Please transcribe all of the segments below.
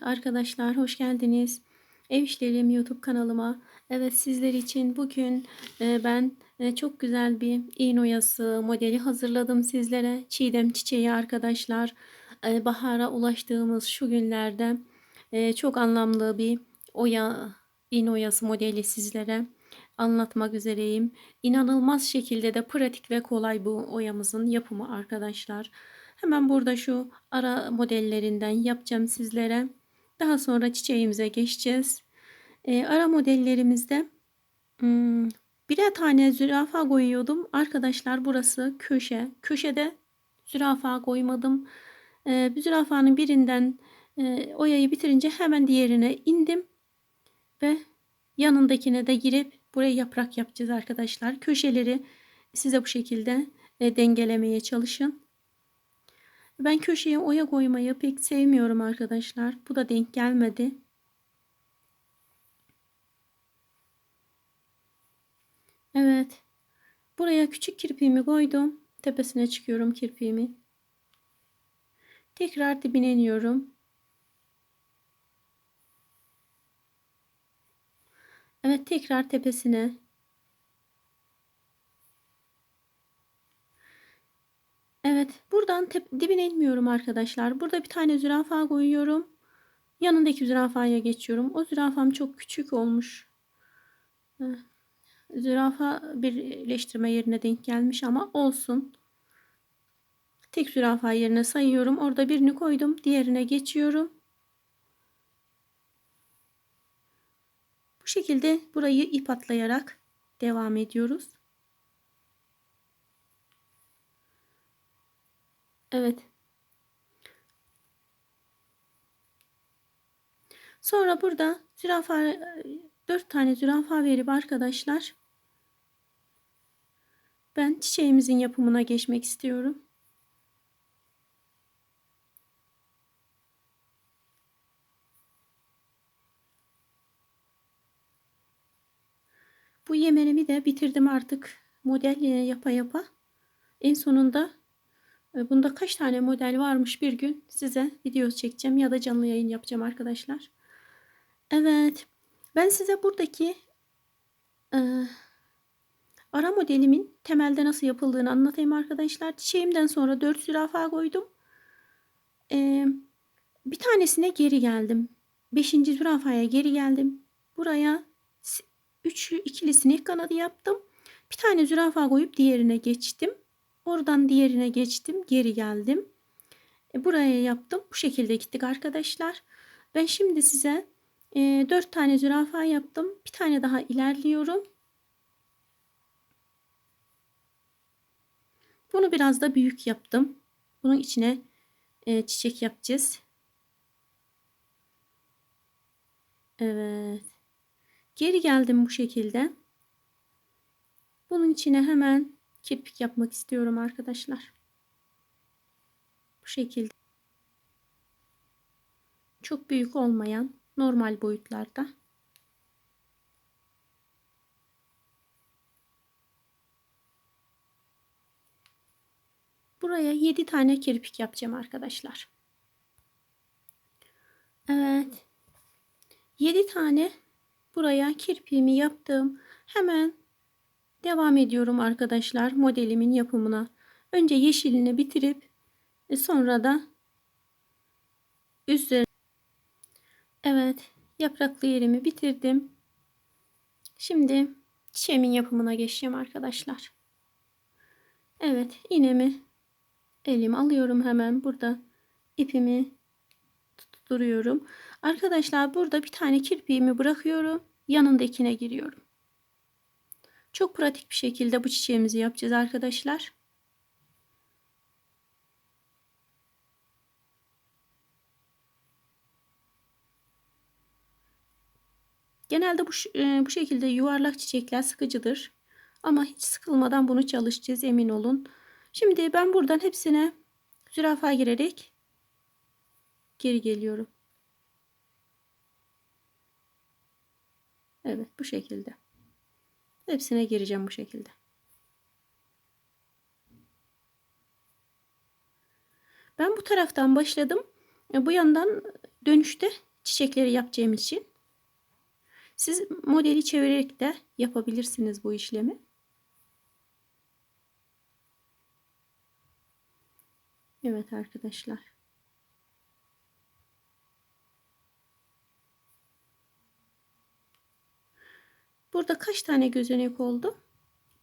Arkadaşlar hoş geldiniz. Ev İşlerim YouTube kanalıma. Evet sizler için bugün e, ben e, çok güzel bir iğne oyası modeli hazırladım sizlere. Çiğdem çiçeği arkadaşlar. E, bahara ulaştığımız şu günlerde çok anlamlı bir oya iğne oyası modeli sizlere anlatmak üzereyim. İnanılmaz şekilde de pratik ve kolay bu oyamızın yapımı arkadaşlar. Hemen burada şu ara modellerinden yapacağım sizlere. Daha sonra çiçeğimize geçeceğiz. Ee, ara modellerimizde hmm, birer tane zürafa koyuyordum. Arkadaşlar burası köşe. Köşede zürafa koymadım. Ee, bir zürafanın birinden e, oyayı bitirince hemen diğerine indim. Ve yanındakine de girip buraya yaprak yapacağız arkadaşlar. Köşeleri size bu şekilde e, dengelemeye çalışın. Ben köşeye oya koymayı pek sevmiyorum arkadaşlar. Bu da denk gelmedi. Evet. Buraya küçük kirpiğimi koydum. Tepesine çıkıyorum kirpiğimi. Tekrar dibine iniyorum. Evet tekrar tepesine. Evet buradan dibine inmiyorum arkadaşlar. Burada bir tane zürafa koyuyorum. Yanındaki zürafaya geçiyorum. O zürafam çok küçük olmuş. Zürafa birleştirme yerine denk gelmiş ama olsun. Tek zürafa yerine sayıyorum. Orada birini koydum. Diğerine geçiyorum. Şekilde burayı ip atlayarak devam ediyoruz. Evet. Sonra burada zürafa 4 tane zürafa verip arkadaşlar ben çiçeğimizin yapımına geçmek istiyorum. Bu yemenimi de bitirdim artık. Model yapa yapa. En sonunda e, bunda kaç tane model varmış bir gün size video çekeceğim ya da canlı yayın yapacağım arkadaşlar. Evet. Ben size buradaki e, ara modelimin temelde nasıl yapıldığını anlatayım arkadaşlar. Çiçeğimden sonra 4 zürafa koydum. E, bir tanesine geri geldim. 5. zürafaya geri geldim. Buraya üçlü ikili sinek kanadı yaptım. Bir tane zürafa koyup diğerine geçtim. Oradan diğerine geçtim. Geri geldim. E, buraya yaptım. Bu şekilde gittik arkadaşlar. Ben şimdi size e, 4 tane zürafa yaptım. Bir tane daha ilerliyorum. Bunu biraz da büyük yaptım. Bunun içine e, çiçek yapacağız. Evet. Geri geldim bu şekilde. Bunun içine hemen kirpik yapmak istiyorum arkadaşlar. Bu şekilde. Çok büyük olmayan normal boyutlarda. Buraya 7 tane kirpik yapacağım arkadaşlar. Evet. 7 tane buraya kirpiğimi yaptım. Hemen devam ediyorum arkadaşlar modelimin yapımına. Önce yeşilini bitirip e, sonra da üzerine Evet yapraklı yerimi bitirdim. Şimdi çiçeğimin yapımına geçeceğim arkadaşlar. Evet iğnemi elime alıyorum hemen burada ipimi tutturuyorum. Arkadaşlar burada bir tane kirpiğimi bırakıyorum. Yanındakine giriyorum. Çok pratik bir şekilde bu çiçeğimizi yapacağız arkadaşlar. Genelde bu, e, bu şekilde yuvarlak çiçekler sıkıcıdır. Ama hiç sıkılmadan bunu çalışacağız emin olun. Şimdi ben buradan hepsine zürafa girerek geri geliyorum. Evet bu şekilde. Hepsine gireceğim bu şekilde. Ben bu taraftan başladım. E, bu yandan dönüşte çiçekleri yapacağım için siz modeli çevirerek de yapabilirsiniz bu işlemi. Evet arkadaşlar. Burada kaç tane gözenek oldu?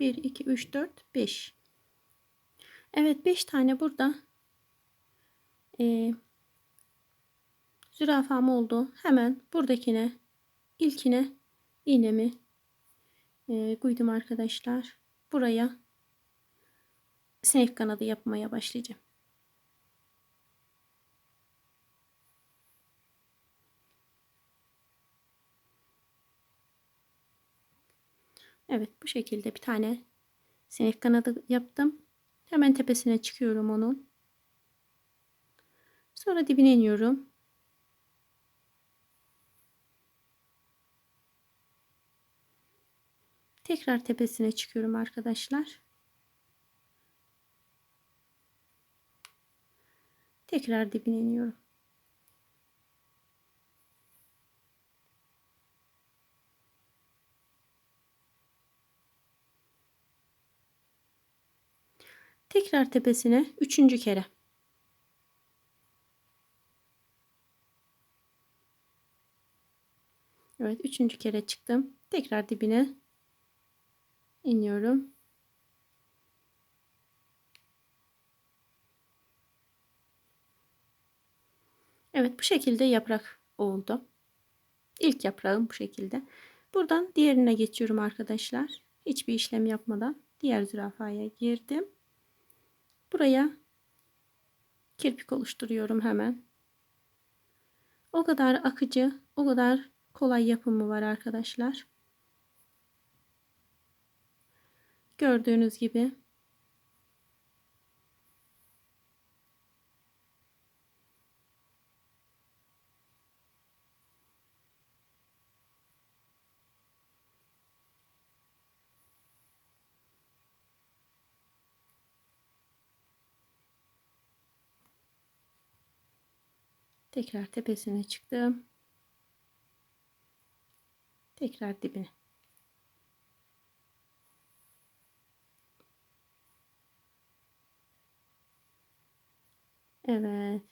1, 2, 3, 4, 5. Evet 5 tane burada e, zürafam oldu. Hemen buradakine ilkine iğnemi e, koydum arkadaşlar. Buraya sinek kanadı yapmaya başlayacağım. Evet bu şekilde bir tane sinek kanadı yaptım. Hemen tepesine çıkıyorum onun. Sonra dibine iniyorum. Tekrar tepesine çıkıyorum arkadaşlar. Tekrar dibine iniyorum. Tekrar tepesine üçüncü kere. Evet üçüncü kere çıktım. Tekrar dibine iniyorum. Evet bu şekilde yaprak oldu. İlk yaprağım bu şekilde. Buradan diğerine geçiyorum arkadaşlar. Hiçbir işlem yapmadan diğer zürafaya girdim. Buraya kirpik oluşturuyorum hemen. O kadar akıcı, o kadar kolay yapımı var arkadaşlar. Gördüğünüz gibi Tekrar tepesine çıktım. Tekrar dibine. Evet.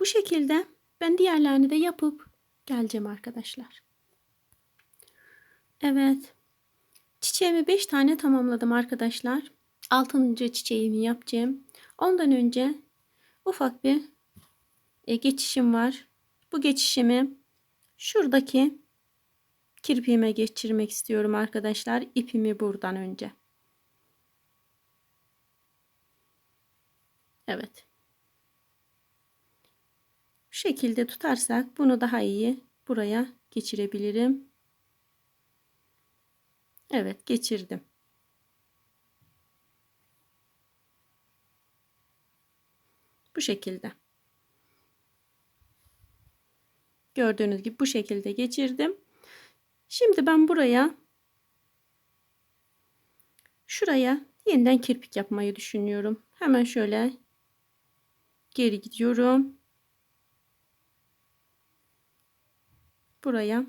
Bu şekilde ben diğerlerini de yapıp geleceğim arkadaşlar. Evet. Çiçeğimi 5 tane tamamladım arkadaşlar. 6. çiçeğimi yapacağım. Ondan önce ufak bir e, geçişim var. Bu geçişimi şuradaki kirpiğime geçirmek istiyorum arkadaşlar. İpimi buradan önce. Evet. Bu şekilde tutarsak bunu daha iyi buraya geçirebilirim. Evet geçirdim. Bu şekilde. Gördüğünüz gibi bu şekilde geçirdim. Şimdi ben buraya şuraya yeniden kirpik yapmayı düşünüyorum. Hemen şöyle geri gidiyorum. Buraya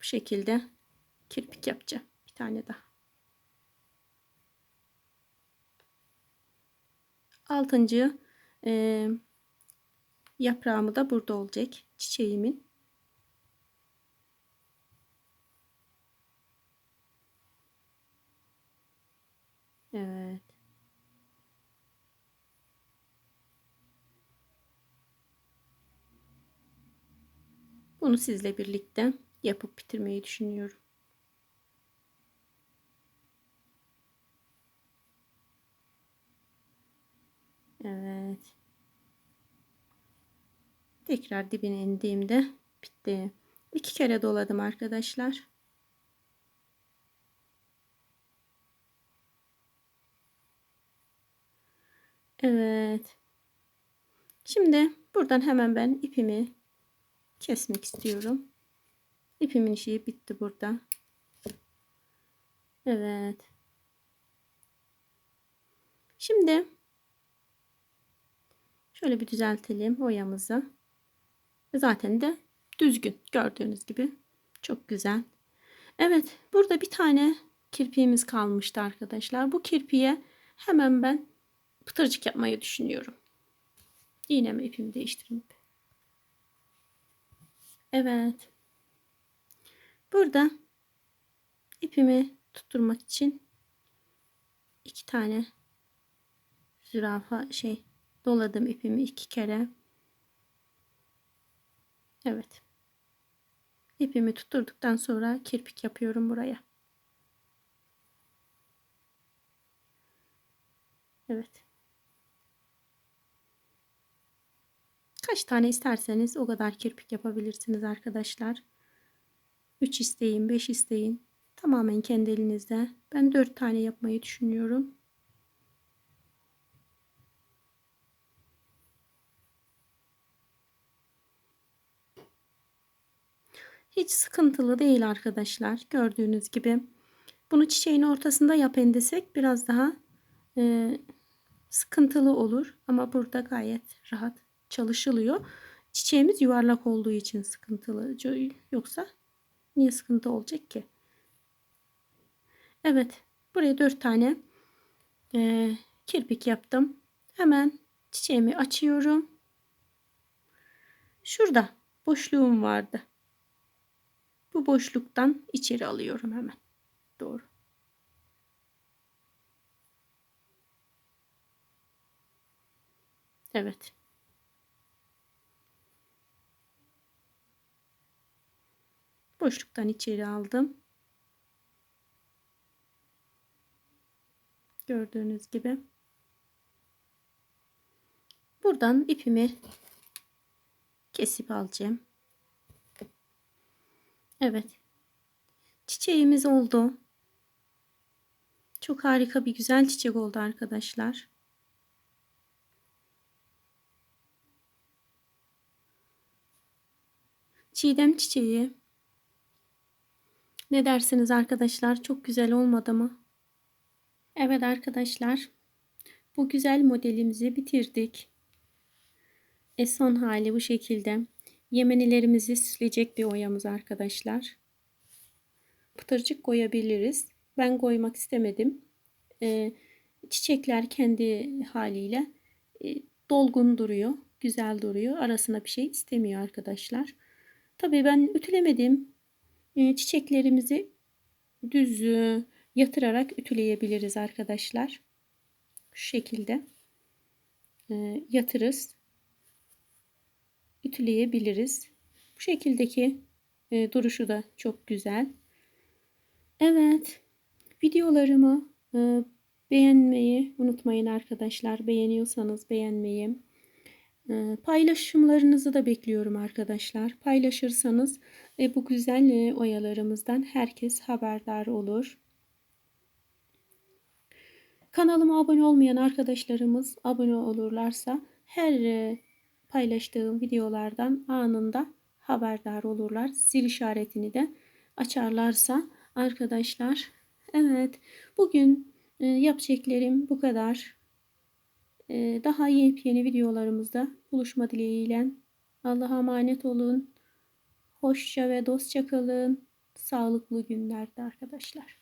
bu şekilde kirpik yapacağım. Bir tane daha. Altıncı e, yaprağımı da burada olacak. Çiçeğimin. Evet. Bunu sizle birlikte yapıp bitirmeyi düşünüyorum. Evet. Tekrar dibine indiğimde bitti. İki kere doladım arkadaşlar. Evet. Şimdi buradan hemen ben ipimi kesmek istiyorum. İpimin işi bitti burada. Evet. Şimdi Şöyle bir düzeltelim oyamızı. Zaten de düzgün gördüğünüz gibi. Çok güzel. Evet burada bir tane kirpiğimiz kalmıştı arkadaşlar. Bu kirpiğe hemen ben pıtırcık yapmayı düşünüyorum. İğnemi ipimi değiştireyim. Evet. Burada ipimi tutturmak için iki tane zürafa şey doladım ipimi iki kere. Evet. İpimi tutturduktan sonra kirpik yapıyorum buraya. Evet. Kaç tane isterseniz o kadar kirpik yapabilirsiniz arkadaşlar. 3 isteyin, 5 isteyin. Tamamen kendi elinizde. Ben 4 tane yapmayı düşünüyorum. Hiç sıkıntılı değil arkadaşlar. Gördüğünüz gibi. Bunu çiçeğin ortasında yapın desek biraz daha e, sıkıntılı olur. Ama burada gayet rahat çalışılıyor. Çiçeğimiz yuvarlak olduğu için sıkıntılı. Yoksa niye sıkıntı olacak ki? Evet. Buraya 4 tane e, kirpik yaptım. Hemen çiçeğimi açıyorum. Şurada boşluğum vardı. Bu boşluktan içeri alıyorum hemen. Doğru. Evet. Boşluktan içeri aldım. Gördüğünüz gibi. Buradan ipimi kesip alacağım. Evet. Çiçeğimiz oldu. Çok harika bir güzel çiçek oldu arkadaşlar. Çiğdem çiçeği. Ne dersiniz arkadaşlar? Çok güzel olmadı mı? Evet arkadaşlar. Bu güzel modelimizi bitirdik. E son hali bu şekilde. Yemenilerimizi süsleyecek bir oyamız arkadaşlar. Pıtırcık koyabiliriz. Ben koymak istemedim. Ee, çiçekler kendi haliyle e, dolgun duruyor. Güzel duruyor. Arasına bir şey istemiyor arkadaşlar. Tabii ben ütülemedim. E, çiçeklerimizi düz yatırarak ütüleyebiliriz arkadaşlar. Şu şekilde e, yatırız ütüleyebiliriz. Bu şekildeki e, duruşu da çok güzel. Evet. Videolarımı e, beğenmeyi unutmayın arkadaşlar. Beğeniyorsanız beğenmeyi. E, paylaşımlarınızı da bekliyorum arkadaşlar. Paylaşırsanız e, bu güzel e, oyalarımızdan herkes haberdar olur. Kanalıma abone olmayan arkadaşlarımız abone olurlarsa her e, paylaştığım videolardan anında haberdar olurlar. Zil işaretini de açarlarsa arkadaşlar. Evet bugün e, yapacaklarım bu kadar. E, daha yepyeni videolarımızda buluşma dileğiyle. Allah'a emanet olun. Hoşça ve dostça kalın. Sağlıklı günlerde arkadaşlar.